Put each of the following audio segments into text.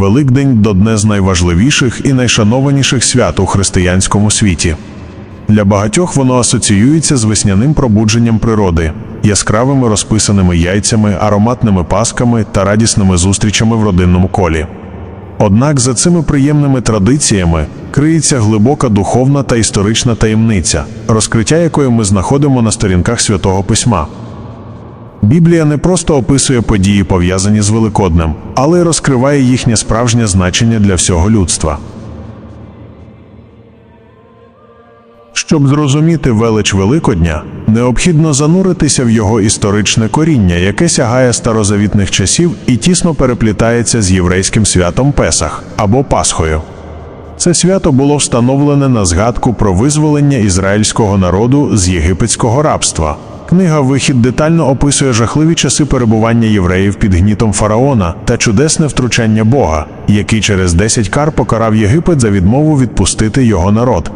Великдень до одне з найважливіших і найшанованіших свят у християнському світі. Для багатьох воно асоціюється з весняним пробудженням природи, яскравими розписаними яйцями, ароматними пасками та радісними зустрічами в родинному колі. Однак за цими приємними традиціями криється глибока духовна та історична таємниця, розкриття якої ми знаходимо на сторінках святого письма. Біблія не просто описує події, пов'язані з Великоднем, але й розкриває їхнє справжнє значення для всього людства. Щоб зрозуміти велич Великодня, необхідно зануритися в його історичне коріння, яке сягає старозавітних часів і тісно переплітається з єврейським святом Песах або Пасхою. Це свято було встановлене на згадку про визволення ізраїльського народу з єгипетського рабства. Книга Вихід детально описує жахливі часи перебування євреїв під гнітом фараона та чудесне втручання Бога, який через 10 кар покарав Єгипет за відмову відпустити його народ.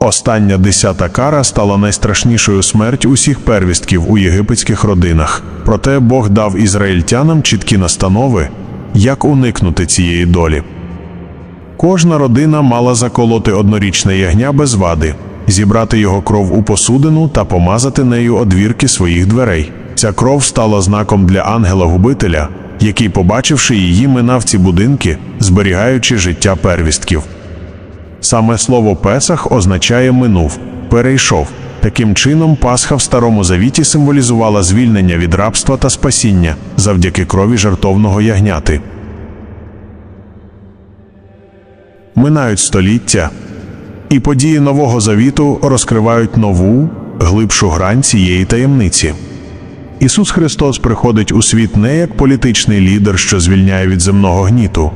Остання десята кара стала найстрашнішою смерть усіх первістків у єгипетських родинах. Проте Бог дав ізраїльтянам чіткі настанови, як уникнути цієї долі. Кожна родина мала заколоти однорічне ягня без вади, зібрати його кров у посудину та помазати нею одвірки своїх дверей. Ця кров стала знаком для ангела-губителя, який, побачивши її, минав ці будинки, зберігаючи життя первістків. Саме слово Песах означає минув, перейшов. Таким чином, Пасха в Старому Завіті символізувала звільнення від рабства та спасіння завдяки крові жертовного ягняти. Минають століття, і події Нового Завіту розкривають нову, глибшу грань цієї таємниці. Ісус Христос приходить у світ не як політичний лідер, що звільняє від земного гніту,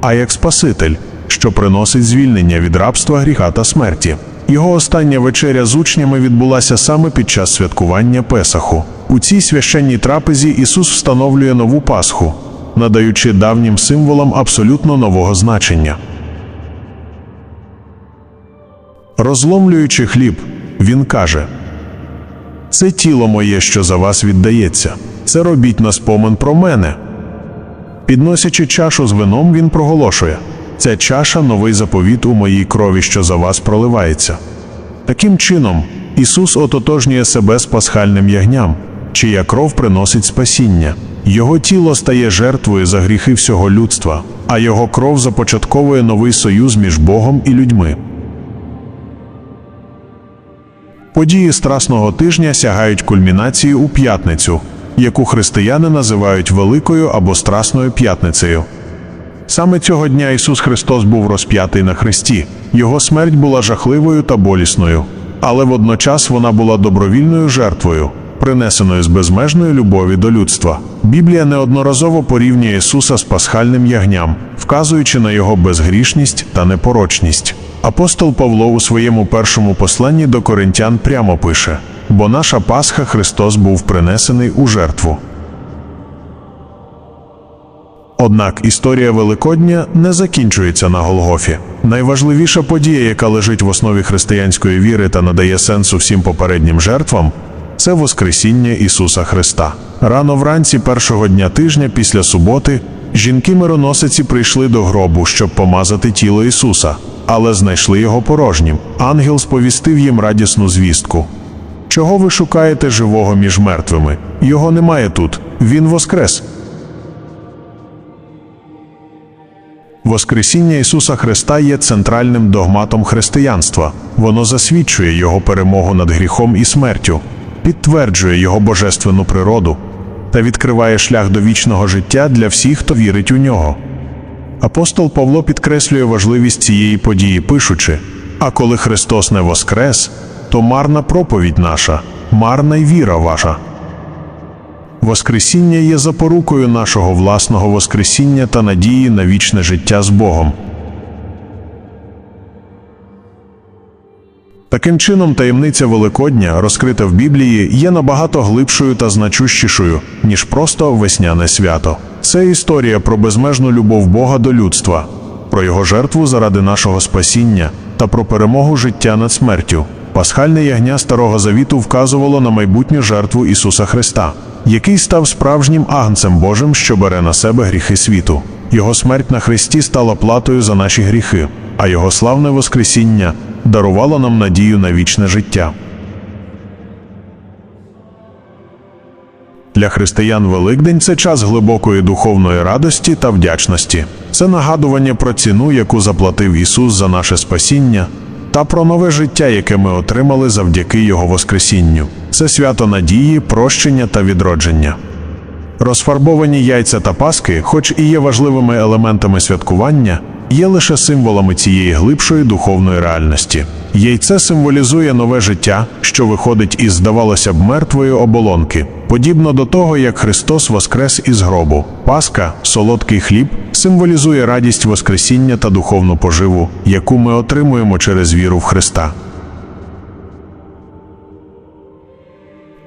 а як Спаситель, що приносить звільнення від рабства, гріха та смерті. Його остання вечеря з учнями відбулася саме під час святкування Песаху. У цій священній трапезі Ісус встановлює нову Пасху, надаючи давнім символам абсолютно нового значення. Розломлюючи хліб, він каже: Це тіло моє, що за вас віддається. Це робіть на спомин про мене. Підносячи чашу з вином, він проголошує: Ця чаша новий заповіт у моїй крові, що за вас проливається. Таким чином, Ісус ототожнює себе з пасхальним ягням, чия кров приносить спасіння. Його тіло стає жертвою за гріхи всього людства, а його кров започатковує новий союз між Богом і людьми. Події Страсного тижня сягають кульмінації у п'ятницю, яку християни називають Великою або Страсною п'ятницею. Саме цього дня Ісус Христос був розп'ятий на хресті. Його смерть була жахливою та болісною, але водночас вона була добровільною жертвою, принесеною з безмежної любові до людства. Біблія неодноразово порівнює Ісуса з пасхальним ягням, вказуючи на його безгрішність та непорочність. Апостол Павло у своєму першому посланні до коринтян прямо пише: бо наша Пасха Христос був принесений у жертву. Однак історія Великодня не закінчується на Голгофі. Найважливіша подія, яка лежить в основі християнської віри та надає сенсу всім попереднім жертвам, це Воскресіння Ісуса Христа. Рано вранці першого дня тижня після суботи жінки-мироносиці прийшли до гробу, щоб помазати тіло Ісуса, але знайшли його порожнім. Ангел сповістив їм радісну звістку. Чого ви шукаєте живого між мертвими? Його немає тут. Він воскрес. Воскресіння Ісуса Христа є центральним догматом християнства. Воно засвідчує Його перемогу над гріхом і смертю, підтверджує Його божественну природу та відкриває шлях до вічного життя для всіх, хто вірить у нього. Апостол Павло підкреслює важливість цієї події, пишучи: А коли Христос не воскрес, то марна проповідь наша, марна й віра ваша. Воскресіння є запорукою нашого власного Воскресіння та надії на вічне життя з Богом. Таким чином, таємниця Великодня, розкрита в Біблії, є набагато глибшою та значущішою, ніж просто весняне свято. Це історія про безмежну любов Бога до людства, про його жертву заради нашого спасіння та про перемогу життя над смертю. Пасхальне ягня Старого Завіту вказувало на майбутню жертву Ісуса Христа. який став справжнім агнцем Божим, що бере на себе гріхи світу. Його смерть на Христі стала платою за наші гріхи, а Його славне Воскресіння дарувало нам надію на вічне життя. Для християн Великдень це час глибокої духовної радості та вдячності. Це нагадування про ціну, яку заплатив Ісус за наше спасіння, та про нове життя, яке ми отримали завдяки Його Воскресінню. Це свято надії, прощення та відродження. Розфарбовані яйця та паски, хоч і є важливими елементами святкування, є лише символами цієї глибшої духовної реальності. Яйце символізує нове життя, що виходить із, здавалося б, мертвої оболонки, подібно до того, як Христос воскрес із гробу. Паска, солодкий хліб, символізує радість Воскресіння та духовну поживу, яку ми отримуємо через віру в Христа.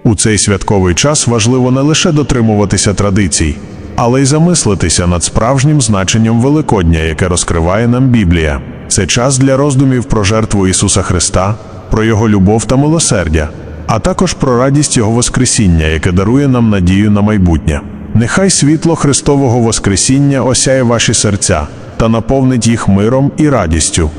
У цей святковий час важливо не лише дотримуватися традицій, але й замислитися над справжнім значенням Великодня, яке розкриває нам Біблія. Це час для роздумів про жертву Ісуса Христа, про Його любов та милосердя, а також про радість Його Воскресіння, яке дарує нам надію на майбутнє. Нехай світло Христового Воскресіння осяє ваші серця та наповнить їх миром і радістю.